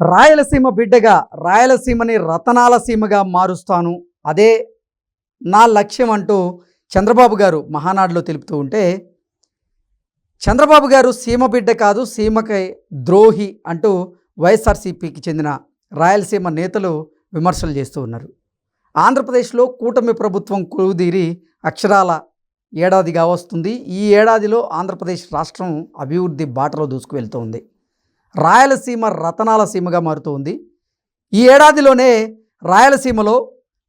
రాయలసీమ బిడ్డగా రాయలసీమని రతనాల సీమగా మారుస్తాను. అదే నా లక్ష్యం అంటూ చంద్రబాబు గారు మహానాడులో తెలుపుతూ ఉంటే చంద్రబాబు గారు సీమ బిడ్డ కాదు సీమకై ద్రోహి అంటూ వైఎస్ఆర్సీపీకి చెందిన రాయలసీమ నేతలు విమర్శలు చేస్తూ ఉన్నారు. ఆంధ్రప్రదేశ్లో కూటమి ప్రభుత్వం కొలువుదీరి అక్షరాల ఏడాదిగా వస్తుంది. ఈ ఏడాదిలో ఆంధ్రప్రదేశ్ రాష్ట్రం అభివృద్ధి బాటలో దూసుకువెళ్తూ ఉంది రాయలసీమ రతనాల సీమగా మారుతూ ఉంది ఈ ఏడాదిలోనే రాయలసీమలో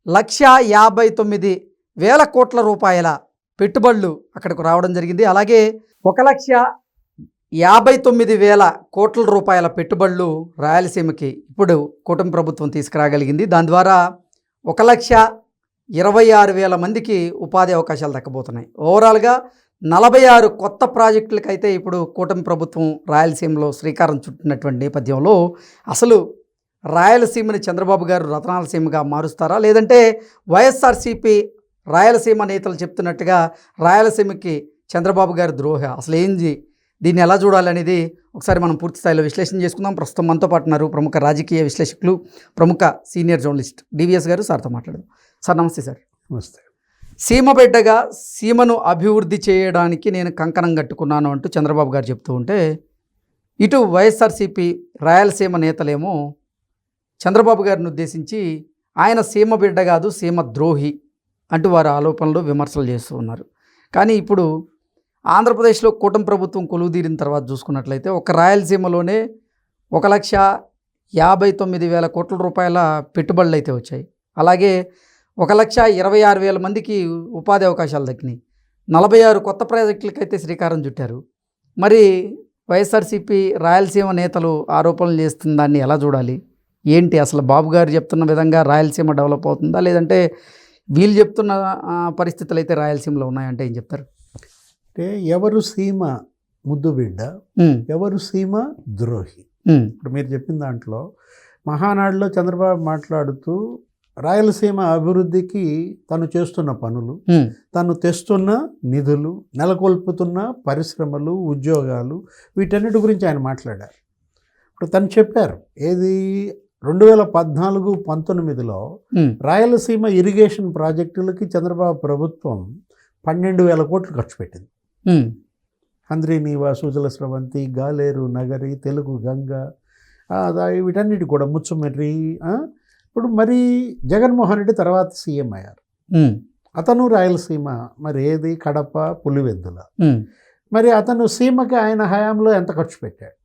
లక్ష యాభై తొమ్మిది వేల కోట్ల రూపాయల పెట్టుబడులు అక్కడికి రావడం జరిగింది. అలాగే ఒక లక్ష యాభై తొమ్మిది వేల కోట్ల రూపాయల పెట్టుబడులు రాయలసీమకి ఇప్పుడు కూటమి ప్రభుత్వం తీసుకురాగలిగింది. దాని ద్వారా ఒక లక్ష ఇరవై ఆరు వేల మందికి ఉపాధి అవకాశాలు దక్కబోతున్నాయి. ఓవరాల్గా నలభై ఆరు కొత్త ప్రాజెక్టులకైతే ఇప్పుడు కూటమి ప్రభుత్వం రాయలసీమలో శ్రీకారం చుట్టినటువంటి నేపథ్యంలో అసలు రాయలసీమని చంద్రబాబు గారు రతనాలసీమగా మారుస్తారా? లేదంటే వైఎస్ఆర్సీపీ రాయలసీమ నేతలు చెప్తున్నట్టుగా రాయలసీమకి చంద్రబాబు గారి ద్రోహ? అసలు ఏంది? దీన్ని ఎలా చూడాలనేది ఒకసారి మనం పూర్తి స్థాయిలో విశ్లేషణ చేసుకుందాం. ప్రస్తుతం మనతో పాటు ఉన్నారు ప్రముఖ రాజకీయ విశ్లేషకులు ప్రముఖ సీనియర్ జర్నలిస్ట్ డివిఎస్ గారు. సార్తో మాట్లాడదాం. సార్ నమస్తే సార్. నమస్తే. సీమ బిడ్డగా సీమను అభివృద్ధి చేయడానికి నేను కంకణం కట్టుకున్నాను అంటూ చంద్రబాబు గారు చెప్తూ ఉంటే ఇటు వైఎస్ఆర్సీపీ రాయలసీమ నేతలేమో చంద్రబాబు గారిని ఉద్దేశించి ఆయన సీమ బిడ్డ కాదు సీమ ద్రోహి అంటూ వారి ఆలోపనలు విమర్శలు చేస్తూ ఉన్నారు. కానీ ఇప్పుడు ఆంధ్రప్రదేశ్లో కూటమి ప్రభుత్వం కొలువుదీరిన తర్వాత చూసుకున్నట్లయితే ఒక రాయలసీమలోనే ఒక లక్ష యాభై తొమ్మిది వేల కోట్ల రూపాయల పెట్టుబడులు అయితే వచ్చాయి. అలాగే ఒక లక్ష ఇరవై ఆరు వేల మందికి ఉపాధి అవకాశాలు దక్కినాయి. నలభై ఆరు కొత్త ప్రాజెక్టులకైతే శ్రీకారం చుట్టారు. మరి వైఎస్ఆర్సీపీ రాయలసీమ నేతలు ఆరోపణలు చేస్తున్న దాన్ని ఎలా చూడాలి? ఏంటి అసలు బాబు గారు చెప్తున్న విధంగా రాయలసీమ డెవలప్ అవుతుందా? లేదంటే వీళ్ళు చెప్తున్న పరిస్థితులు అయితే రాయలసీమలో ఉన్నాయంటే ఏం చెప్తారు? అంటే ఎవరు సీమ ముద్దు బిడ్డ ఎవరు సీమ ద్రోహి? ఇప్పుడు మీరు చెప్పిన దాంట్లో మహానాడులో చంద్రబాబు మాట్లాడుతూ రాయలసీమ అభివృద్ధికి తను చేస్తున్న పనులు తను తెస్తున్న నిధులు నెలకొల్పుతున్న పరిశ్రమలు ఉద్యోగాలు వీటన్నిటి గురించి ఆయన మాట్లాడారు. ఇప్పుడు తను చెప్పారు ఏది రెండు వేల పద్నాలుగు పంతొమ్మిదిలో రాయలసీమ ఇరిగేషన్ ప్రాజెక్టులకి చంద్రబాబు ప్రభుత్వం పన్నెండు వేల కోట్లు ఖర్చు పెట్టింది. ఉమ్, హంద్రీనీవా సుజల స్రవంతి గాలేరు నగరి తెలుగు గంగ వీటన్నిటి కూడా ముచ్చుమర్రి? ఇప్పుడు మరి జగన్మోహన్ రెడ్డి తర్వాత సీఎం అయ్యారు. అతను రాయలసీమ మరి ఏది? కడప పులివెందుల. ఉమ్, మరి అతను సీమకి ఆయన హయాంలో ఎంత ఖర్చు పెట్టాడు?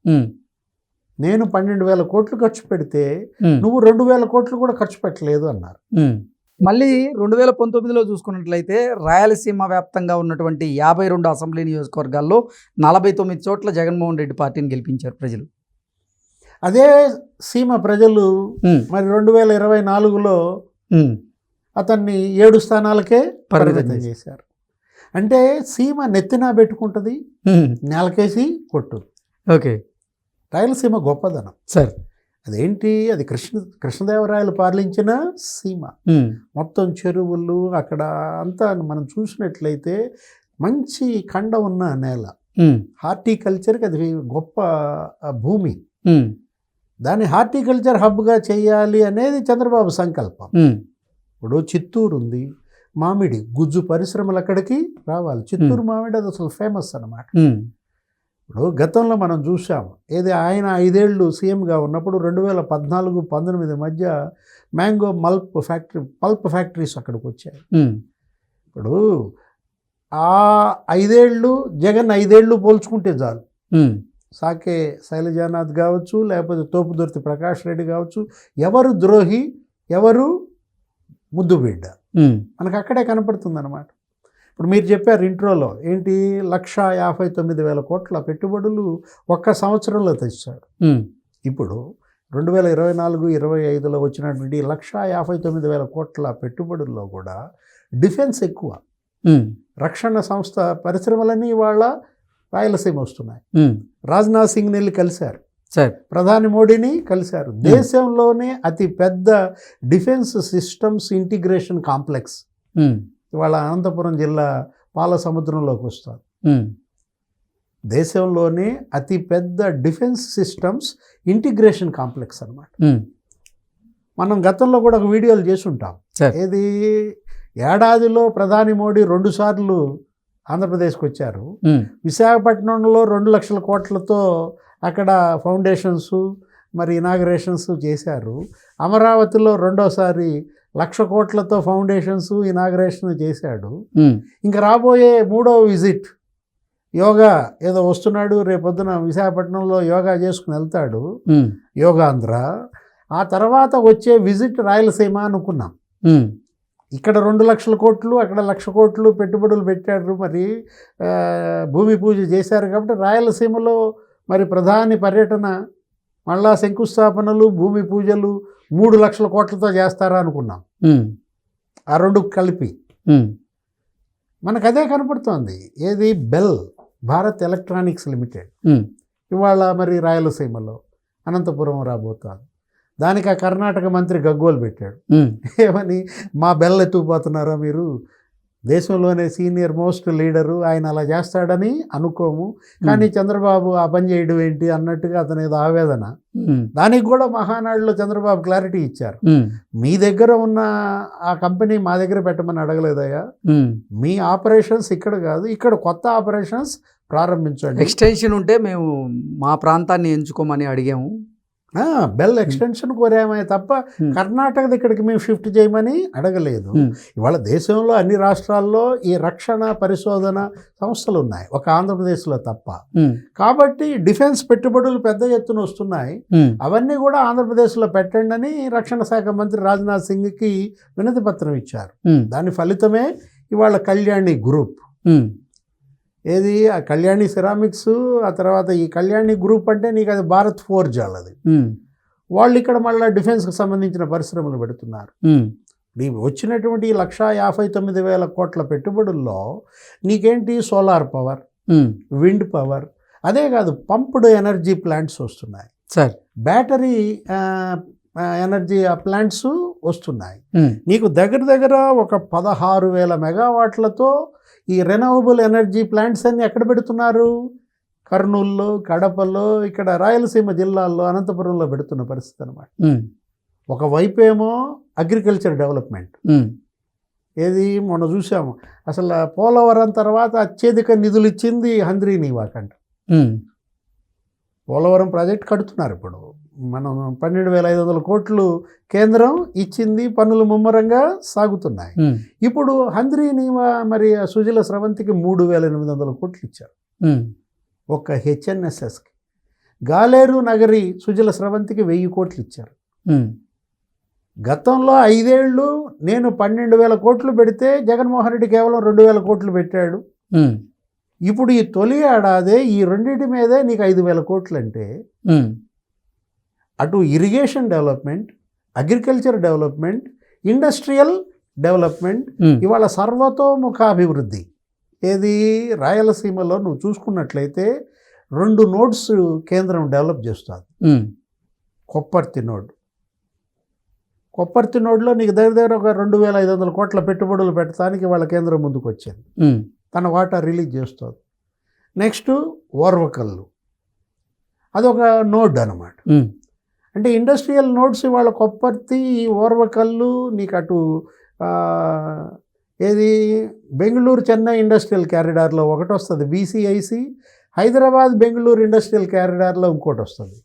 నేను పన్నెండు వేల కోట్లు ఖర్చు పెడితే. నువ్వు రెండు వేల కోట్లు కూడా ఖర్చు పెట్టలేదు అన్నారు. మళ్ళీ రెండు వేల పంతొమ్మిదిలో చూసుకున్నట్లయితే రాయలసీమ వ్యాప్తంగా ఉన్నటువంటి యాభై రెండు అసెంబ్లీ నియోజకవర్గాల్లో నలభై తొమ్మిది చోట్ల జగన్మోహన్ రెడ్డి పార్టీని గెలిపించారు ప్రజలు. అదే సీమ ప్రజలు మరి రెండు వేల ఇరవై నాలుగులో అతన్ని ఏడు స్థానాలకే పరిమితం చేశారు. అంటే సీమ నెత్తిన పెట్టుకుంటుంది నేలకేసి కొట్టు. ఓకే. రాయలసీమ గొప్పదనం. సార్. అదేంటి? అది కృష్ణ కృష్ణదేవరాయలు పాలించిన సీమ. మొత్తం చెరువులు అక్కడ అంతా మనం చూసినట్లయితే మంచి కండ ఉన్న నేల. హార్టికల్చర్కి అది గొప్ప భూమి. దాన్ని హార్టికల్చర్ హబ్గా చేయాలి అనేది చంద్రబాబు సంకల్పం. ఇప్పుడు చిత్తూరు ఉంది మామిడి గుజ్జు పరిశ్రమలు అక్కడికి రావాలి. చిత్తూరు మామిడి అది అసలు ఫేమస్ అన్నమాట. ఉమ్, ఇప్పుడు గతంలో మనం చూసాం ఏది ఆయన ఐదేళ్ళు సీఎంగా ఉన్నప్పుడు రెండు వేల పద్నాలుగు పంతొమ్మిది మధ్య mango pulp factory pulp factories అక్కడికి వచ్చాయి. ఇప్పుడు ఆ ఐదేళ్ళు జగన్ ఐదేళ్ళు పోల్చుకుంటే చాలు. సాకే శైలజానాథ్ కావచ్చు లేకపోతే తోపుదుర్తి ప్రకాష్ రెడ్డి కావచ్చు ఎవరు ద్రోహి ఎవరు ముద్దు బిడ్డ? మనకు అక్కడే కనపడుతుంది అనమాట ఇప్పుడు మీరు చెప్పారు ఇంట్రోలో ఏంటి లక్ష యాభై తొమ్మిది వేల కోట్ల పెట్టుబడులు ఒక్క సంవత్సరంలో తెచ్చారు ఉమ్, ఇప్పుడు రెండు వేల ఇరవై నాలుగు ఇరవై ఐదులో వచ్చినటువంటి లక్ష యాభై తొమ్మిది వేల కోట్ల పెట్టుబడుల్లో కూడా డిఫెన్స్ ఎక్కువ. రక్షణ సంస్థ పరిశ్రమలన్నీ వాళ్ళ రాయలసీమ వస్తున్నాయి. రాజ్నాథ్ సింగ్ వెళ్ళి కలిశారు. సార్. ప్రధాని మోడీని కలిశారు. దేశంలోనే అతి పెద్ద డిఫెన్స్ సిస్టమ్స్ ఇంటిగ్రేషన్ కాంప్లెక్స్ ఇవాళ అనంతపురం జిల్లా పాల సముద్రంలోకి వస్తారు దేశంలోనే అతి పెద్ద డిఫెన్స్ సిస్టమ్స్ ఇంటిగ్రేషన్ కాంప్లెక్స్ అన్నమాట. ఉమ్, మనం గతంలో కూడా ఒక వీడియోలు చేసి ఉంటాం. ఏది? ఏడాదిలో ప్రధాని మోడీ రెండుసార్లు ఆంధ్రప్రదేశ్కి వచ్చారు విశాఖపట్నంలో రెండు లక్షల కోట్లతో అక్కడ ఫౌండేషన్స్ మరి ఇనాగరేషన్స్ చేశారు. అమరావతిలో రెండోసారి లక్ష కోట్లతో ఫౌండేషన్స్ ఇనాగరేషన్ చేశాడు. ఇంకా రాబోయే మూడో విజిట్ యోగా ఏదో వస్తున్నాడు రేపొద్దున విశాఖపట్నంలో యోగా చేసుకుని వెళ్తాడు యోగాంధ్ర. ఆ తర్వాత వచ్చే విజిట్ రాయలసీమ అనుకున్నాం. ఇక్కడ రెండు లక్షల కోట్లు అక్కడ లక్ష కోట్లు పెట్టుబడులు పెట్టారు. మరి భూమి పూజ చేశారు కాబట్టి రాయలసీమలో మరి ప్రధాని పర్యటన మళ్ళా శంకుస్థాపనలు భూమి పూజలు మూడు లక్షల కోట్లతో చేస్తారా అనుకున్నాం. ఆ రెండు కలిపి. మనకు అదే కనపడుతోంది. ఏది? BEL Bharat electronics limited. ఇవాళ మరి రాయలసీమలో అనంతపురం రాబోతోంది. దానికి ఆ కర్ణాటక మంత్రి గగ్గోలు పెట్టాడు. ఏమని? మా బెల్ల ఎత్తుకుపోతున్నారా మీరు? దేశంలోనే సీనియర్ మోస్ట్ లీడరు ఆయన అలా చేస్తాడని అనుకోము. కానీ చంద్రబాబు ఆ పని చేయడం ఏంటి అన్నట్టుగా అతని ఏదో ఆవేదన. దానికి కూడా మహానాడులో చంద్రబాబు క్లారిటీ ఇచ్చారు. మీ దగ్గర ఉన్న ఆ కంపెనీ మా దగ్గర పెట్టమని అడగలేదయ్యా. మీ ఆపరేషన్స్ ఇక్కడ కాదు ఇక్కడ కొత్త ఆపరేషన్స్ ప్రారంభించండి. ఎక్స్టెన్షన్ ఉంటే మేము మా ప్రాంతాన్ని ఎంచుకోమని అడిగాము. బెల్ ఎక్స్టెన్షన్ కోరామే తప్ప Hmm. కర్ణాటక ఇక్కడికి మేము షిఫ్ట్ చేయమని అడగలేదు. Hmm. ఇవాళ దేశంలో అన్ని రాష్ట్రాల్లో ఈ రక్షణ పరిశోధన సంస్థలు ఉన్నాయి ఒక ఆంధ్రప్రదేశ్లో తప్ప. కాబట్టి డిఫెన్స్ పెట్టుబడులు పెద్ద ఎత్తున వస్తున్నాయి. అవన్నీ కూడా ఆంధ్రప్రదేశ్లో పెట్టండి అని రక్షణ శాఖ మంత్రి రాజ్నాథ్ సింగ్కి వినతి పత్రం ఇచ్చారు దాని ఫలితమే ఇవాళ కళ్యాణి గ్రూప్. ఏది? ఆ కళ్యాణి సిరామిక్స్ ఆ తర్వాత ఈ కళ్యాణి గ్రూప్ అంటే నీకు అది భారత్ ఫోర్జ్ వాళ్ళది ఉమ్, వాళ్ళు ఇక్కడ మళ్ళీ డిఫెన్స్కి సంబంధించిన పరిశ్రమలు పెడుతున్నారు. ఈ వచ్చినటువంటి ఈ లక్షా యాభై తొమ్మిది వేల కోట్ల పెట్టుబడుల్లో నీకేంటి? సోలార్ పవర్ విండ్ పవర్ అదే కాదు పంప్డ్ ఎనర్జీ ప్లాంట్స్ వస్తున్నాయి. సార్. బ్యాటరీ ఎనర్జీ ప్లాంట్స్ వస్తున్నాయి. నీకు దగ్గర దగ్గర ఒక పదహారు వేల మెగావాట్లతో ఈ రెనవబుల్ ఎనర్జీ ప్లాంట్స్ అన్ని ఎక్కడ పెడుతున్నారు? కర్నూల్లో కడపలో ఇక్కడ రాయలసీమ జిల్లాల్లో అనంతపురంలో పెడుతున్న పరిస్థితి అనమాట ఒకవైపు ఏమో అగ్రికల్చర్ డెవలప్మెంట్ ఏది మొన్న చూసాము. అసలు పోలవరం తర్వాత అత్యధిక నిధులు ఇచ్చింది హంద్రీ నీవాకంట పోలవరం ప్రాజెక్ట్ కడుతున్నారు ఇప్పుడు. మనం పన్నెండు వేల ఐదు వందల కోట్లు కేంద్రం ఇచ్చింది పన్నులు ముమ్మరంగా సాగుతున్నాయి. ఇప్పుడు హంద్రీ నీవా మరి సుజల స్రవంతికి మూడు వేల ఎనిమిది వందల కోట్లు ఇచ్చారు. ఒక్క హెచ్ఎన్ఎస్ఎస్కి. గాలేరు నగరి సుజల స్రవంతికి వెయ్యి కోట్లు ఇచ్చారు. గతంలో ఐదేళ్ళు నేను పన్నెండు వేల కోట్లు పెడితే జగన్మోహన్ రెడ్డి కేవలం రెండు వేల కోట్లు పెట్టాడు. ఇప్పుడు ఈ తొలి ఏడాదే ఈ రెండింటి మీదే నీకు ఐదు వేల కోట్లు అంటే అటు irrigation development agriculture development industrial development ఇవాళ సర్వతోముఖాభివృద్ధి. ఏది? రాయలసీమలో నువ్వు చూసుకున్నట్లయితే రెండు నోడ్స్ కేంద్రం డెవలప్ చేస్తుంది. కొప్పర్తి నోడ్. కొప్పర్తి నోడ్లో నీకు దగ్గర దగ్గర ఒక రెండు వేల ఐదు వందల కోట్ల పెట్టుబడులు పెట్టడానికి వాళ్ళ కేంద్రం ముందుకు వచ్చింది తన వాటా రిలీజ్ చేస్తుంది. నెక్స్ట్ ఓర్వకల్లు. అదొక నోడ్ అనమాట అంటే ఇండస్ట్రియల్ నోడ్స్ ఇవాళ కొప్పర్తి ఈ ఓర్వకల్లు నీకు అటు ఏది? బెంగళూరు చెన్నై ఇండస్ట్రియల్ క్యారిడార్లో ఒకటి వస్తుంది. బీసీఐసి హైదరాబాద్ బెంగళూరు ఇండస్ట్రియల్ క్యారిడార్లో ఇంకోటి వస్తుంది.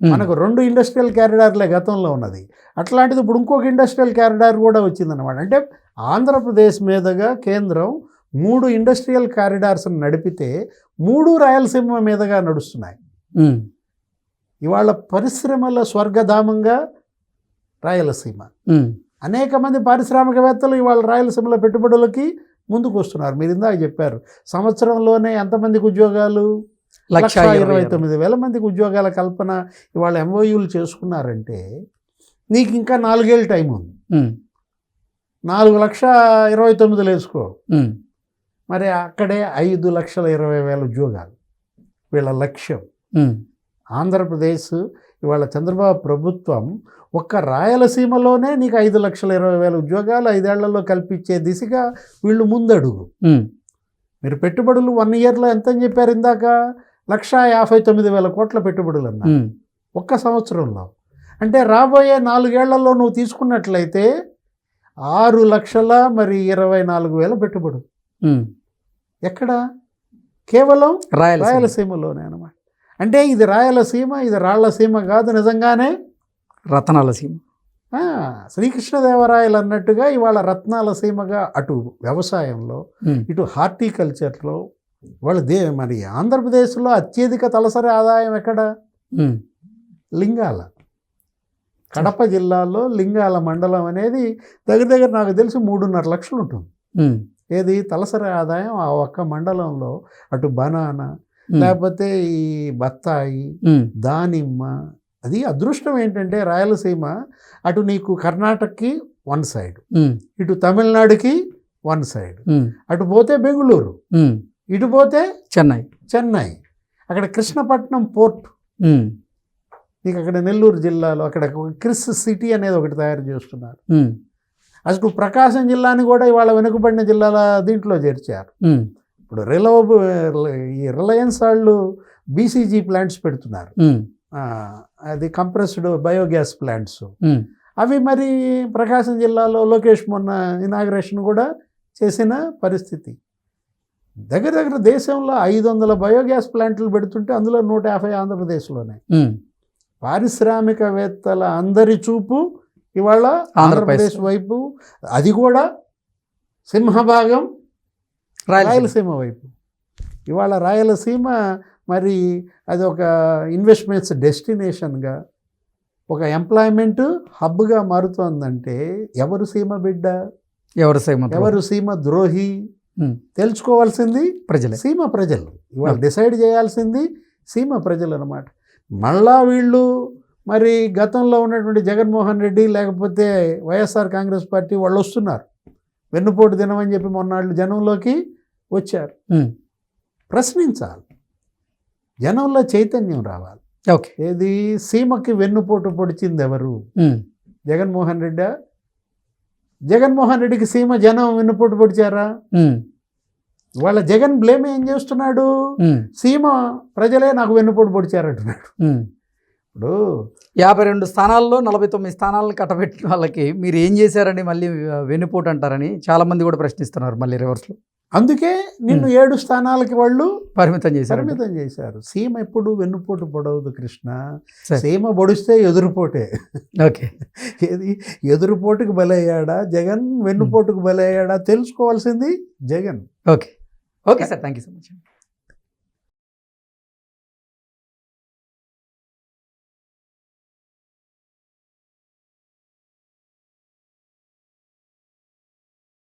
మనకు రెండు ఇండస్ట్రియల్ క్యారిడార్లే గతంలో ఉన్నది. అట్లాంటిది ఇప్పుడు ఇంకొక ఇండస్ట్రియల్ క్యారిడార్ కూడా వచ్చిందనమాట అంటే ఆంధ్రప్రదేశ్ మీదుగా కేంద్రం మూడు ఇండస్ట్రియల్ కారిడార్స్ నడిపితే మూడు రాయలసీమ మీదుగా నడుస్తున్నాయి. ఇవాళ పరిశ్రమల స్వర్గధామంగా రాయలసీమ. అనేక మంది పారిశ్రామికవేత్తలు ఇవాళ రాయలసీమలో పెట్టుబడులకి ముందుకు వస్తున్నారు. మీరు ఇందాక చెప్పారు సంవత్సరంలోనే ఎంతమందికి ఉద్యోగాలు? లక్ష ఇరవై. తొమ్మిది వేల మందికి ఉద్యోగాల కల్పన ఇవాళ ఎంఓయూలు చేసుకున్నారంటే నీకు ఇంకా నాలుగేళ్ళు టైం ఉంది. నాలుగు లక్ష ఇరవై తొమ్మిదిలు వేసుకో. మరి అక్కడే ఐదు లక్షల ఇరవై వేల ఉద్యోగాలు. వీళ్ళ లక్ష్యం. ఆంధ్రప్రదేశ్ ఇవాళ చంద్రబాబు ప్రభుత్వం ఒక్క రాయలసీమలోనే నీకు ఐదు లక్షల ఇరవై వేల ఉద్యోగాలు ఐదేళ్ళలో కల్పించే దిశగా వీళ్ళు ముందడుగు. మీరు పెట్టుబడులు వన్ ఇయర్లో ఎంత అని చెప్పారు ఇందాక? లక్ష యాభై తొమ్మిది వేల కోట్ల పెట్టుబడులు అన్న ఒక్క సంవత్సరంలో. అంటే రాబోయే నాలుగేళ్ళలో నువ్వు తీసుకున్నట్లయితే ఆరు లక్షల మరి ఇరవై నాలుగు వేల పెట్టుబడులు. ఎక్కడ? కేవలం రాయలసీమ. రాయలసీమలోనే అనమాట అంటే ఇది రాయలసీమ ఇది రాళ్ళసీమ కాదు నిజంగానే. రతనాల సీమ. ఆ, శ్రీకృష్ణదేవరాయలు అన్నట్టుగా ఇవాళ రత్నాల సీమగా అటు వ్యవసాయంలో ఇటు హార్టికల్చర్లో వాళ్ళు దే మరి ఆంధ్రప్రదేశ్లో అత్యధిక తలసరి ఆదాయం ఎక్కడ? లింగాల. కడప జిల్లాలో లింగాల మండలం అనేది దగ్గర దగ్గర నాకు తెలిసి మూడున్నర లక్షలు ఉంటుంది ఏది? తలసరి ఆదాయం ఆ ఒక్క మండలంలో అటు బనానా లేకపోతే ఈ బత్తాయి దానిమ్మ అది అదృష్టం ఏంటంటే రాయలసీమ అటు నీకు కర్ణాటకకి వన్ సైడ్ ఇటు తమిళనాడుకి వన్ సైడ్ అటు పోతే బెంగళూరు. ఇటు పోతే చెన్నై. చెన్నై. అక్కడ కృష్ణపట్నం పోర్ట్. నీకు అక్కడ నెల్లూరు జిల్లాలో అక్కడ క్రిస్ సిటీ అనేది ఒకటి తయారు చేస్తున్నారు. అసలు ప్రకాశం జిల్లాని కూడా ఇవాళ వెనుకబడిన జిల్లాల దీంట్లో చేర్చారు. ఇప్పుడు రిలవబు ఈ రిలయన్స్ వాళ్ళు బీసీజీ ప్లాంట్స్ పెడుతున్నారు. అది కంప్రెస్డ్ బయోగ్యాస్ ప్లాంట్స్. అవి మరి ప్రకాశం జిల్లాలో లోకేష్ మొన్న ఇనాగ్రేషన్ కూడా చేసిన పరిస్థితి. దగ్గర దగ్గర దేశంలో ఐదు వందల బయోగ్యాస్ ప్లాంట్లు పెడుతుంటే అందులో నూట యాభై ఆంధ్రప్రదేశ్లోనే. పారిశ్రామికవేత్తల అందరి చూపు ఇవాళ ఆంధ్రప్రదేశ్ వైపు అది కూడా సింహభాగం రాయలసీమ. వైపు. ఇవాళ రాయలసీమ మరి అది ఒక ఇన్వెస్ట్మెంట్స్ డెస్టినేషన్గా ఒక ఎంప్లాయ్మెంట్ హబ్గా మారుతోందంటే ఎవరు సీమ బిడ్డ? ఎవరు సీమ ఎవరు సీమ ద్రోహి. తెలుసుకోవాల్సింది ప్రజలే. సీమ ప్రజలు. ఇవాళ. డిసైడ్ చేయాల్సింది సీమ ప్రజలు అనమాట మళ్ళా వీళ్ళు మరి గతంలో ఉన్నటువంటి జగన్మోహన్ రెడ్డి లేకపోతే వైఎస్ఆర్ కాంగ్రెస్ పార్టీ వాళ్ళు వస్తున్నారు. వెన్నుపోటు దినమని చెప్పి మొన్నాళ్ళు జనంలోకి వచ్చారు. ప్రశ్నించాలి. జనంలో చైతన్యం రావాలి. ఓకే. ఏది? సీమకి వెన్నుపోటు పొడిచింది ఎవరు. జగన్మోహన్ రెడ్డా? జగన్మోహన్ రెడ్డికి సీమ జనం వెన్నుపోటు పొడిచారా. వాళ్ళ జగన్ బ్లేమ్ ఏం చేస్తున్నాడు. సీమ ప్రజలే నాకు వెన్నుపోటు పొడిచారంటున్నాడు. ఇప్పుడు యాభై రెండు స్థానాల్లో నలభై తొమ్మిది స్థానాలను కట్టబెట్టిన వాళ్ళకి మీరు ఏం చేశారని మళ్ళీ వెన్నుపోటు అంటారని చాలా మంది కూడా ప్రశ్నిస్తున్నారు మళ్ళీ రివర్స్లో. అందుకే నిన్ను ఏడు స్థానాలకి వాళ్ళు పరిమితం చేశారు పరిమితం చేశారు. సీమ ఎప్పుడు వెన్నుపోటు పొడవదు కృష్ణ. సీమ పొడిస్తే ఎదురుపోటే. ఓకే. ఏది? ఎదురుపోటుకు బలయ్యాడా? జగన్ వెన్నుపోటుకు బలయ్యాడా? తెలుసుకోవాల్సింది Jagan. Okay. Okay sir thank you so much.